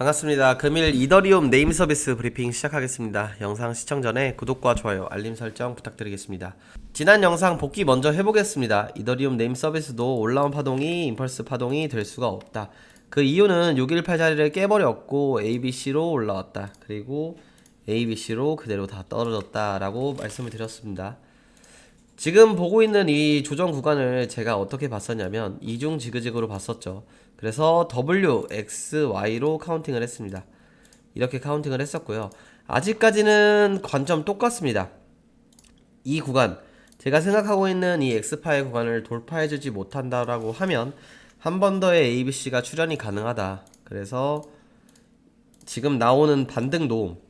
반갑습니다. 금일 이더리움 네임 서비스 브리핑 시작하겠습니다. 영상 시청 전에 구독과 좋아요, 알림 설정 부탁드리겠습니다. 지난 영상 복귀 먼저 해보겠습니다. 이더리움 네임 서비스도 올라온 파동이 임펄스 파동이 될 수가 없다. 그 이유는 618 자리를 깨버렸고 ABC로 올라왔다. 그리고 ABC로 그대로 다 떨어졌다라고 말씀을 드렸습니다. 지금 보고 있는 이 조정 구간을 제가 어떻게 봤었냐면 이중 지그재그로 봤었죠. 그래서 W, X, Y로 카운팅을 했습니다. 이렇게 카운팅을 했었고요. 아직까지는 관점 똑같습니다. 이 구간 제가 생각하고 있는 이 X파의 구간을 돌파해주지 못한다라고 하면 한 번 더의 ABC가 출현이 가능하다. 그래서 지금 나오는 반등 도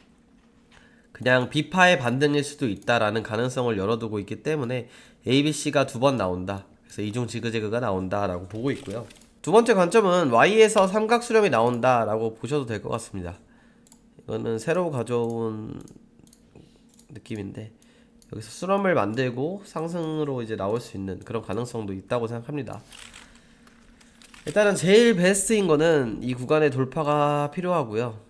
그냥 B파의 반등일 수도 있다라는 가능성을 열어두고 있기 때문에 ABC가 두 번 나온다. 그래서 이중 지그재그가 나온다라고 보고 있고요. 두 번째 관점은 Y에서 삼각 수렴이 나온다라고 보셔도 될 것 같습니다. 이거는 새로 가져온 느낌인데 여기서 수렴을 만들고 상승으로 이제 나올 수 있는 그런 가능성도 있다고 생각합니다. 일단은 제일 베스트인 거는 이 구간의 돌파가 필요하고요.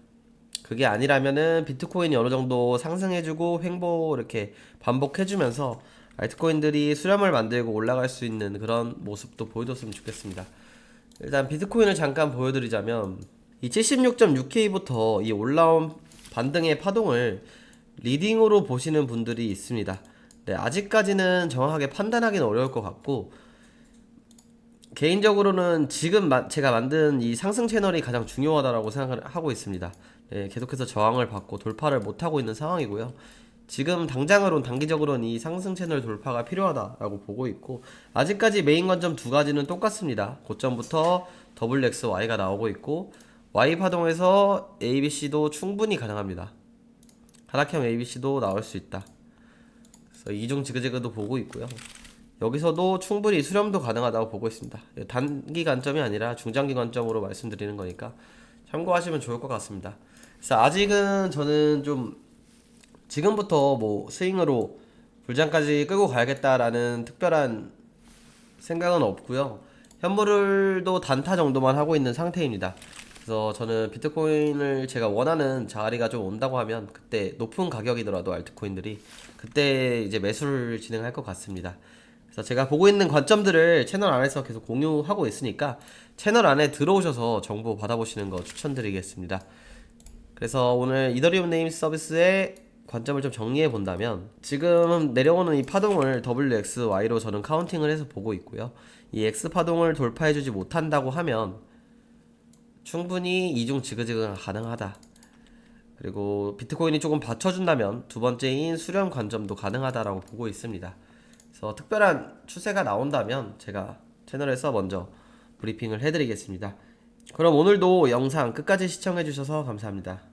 그게 아니라면은 비트코인이 어느 정도 상승해주고 횡보 이렇게 반복해주면서 알트코인들이 수렴을 만들고 올라갈 수 있는 그런 모습도 보여줬으면 좋겠습니다. 일단 비트코인을 잠깐 보여드리자면 이 76.6K부터 이 올라온 반등의 파동을 리딩으로 보시는 분들이 있습니다. 네, 아직까지는 정확하게 판단하기는 어려울 것 같고 개인적으로는 지금 마- 제가 만든 이 상승 채널이 가장 중요하다라고 생각을 하고 있습니다. 네, 계속해서 저항을 받고 돌파를 못 하고 있는 상황이고요. 지금 당장으로는 단기적으로는 이 상승 채널 돌파가 필요하다라고 보고 있고 아직까지 메인 관점 두 가지는 똑같습니다. 고점부터 WXY가 나오고 있고 Y 파동에서 ABC도 충분히 가능합니다. 하락형 ABC도 나올 수 있다. 그래서 이중 지그재그도 보고 있고요. 여기서도 충분히 수렴도 가능하다고 보고 있습니다. 단기 관점이 아니라 중장기 관점으로 말씀드리는 거니까 참고하시면 좋을 것 같습니다. 그래서 아직은 저는 좀 지금부터 뭐 스윙으로 불장까지 끌고 가야겠다라는 특별한 생각은 없고요. 현물도 단타 정도만 하고 있는 상태입니다. 그래서 저는 비트코인을 제가 원하는 자리가 좀 온다고 하면 그때 높은 가격이더라도 알트코인들이 그때 이제 매수를 진행할 것 같습니다. 그래서 제가 보고 있는 관점들을 채널 안에서 계속 공유하고 있으니까 채널 안에 들어오셔서 정보 받아보시는 거 추천드리겠습니다. 그래서 오늘 이더리움 네임 서비스의 관점을 좀 정리해 본다면 지금 내려오는 이 파동을 WXY로 저는 카운팅을 해서 보고 있고요. 이 X 파동을 돌파해 주지 못한다고 하면 충분히 이중 지그재그가 가능하다. 그리고 비트코인이 조금 받쳐준다면 두 번째인 수렴 관점도 가능하다라고 보고 있습니다. 그래서 특별한 추세가 나온다면 제가 채널에서 먼저 브리핑을 해드리겠습니다. 그럼 오늘도 영상 끝까지 시청해주셔서 감사합니다.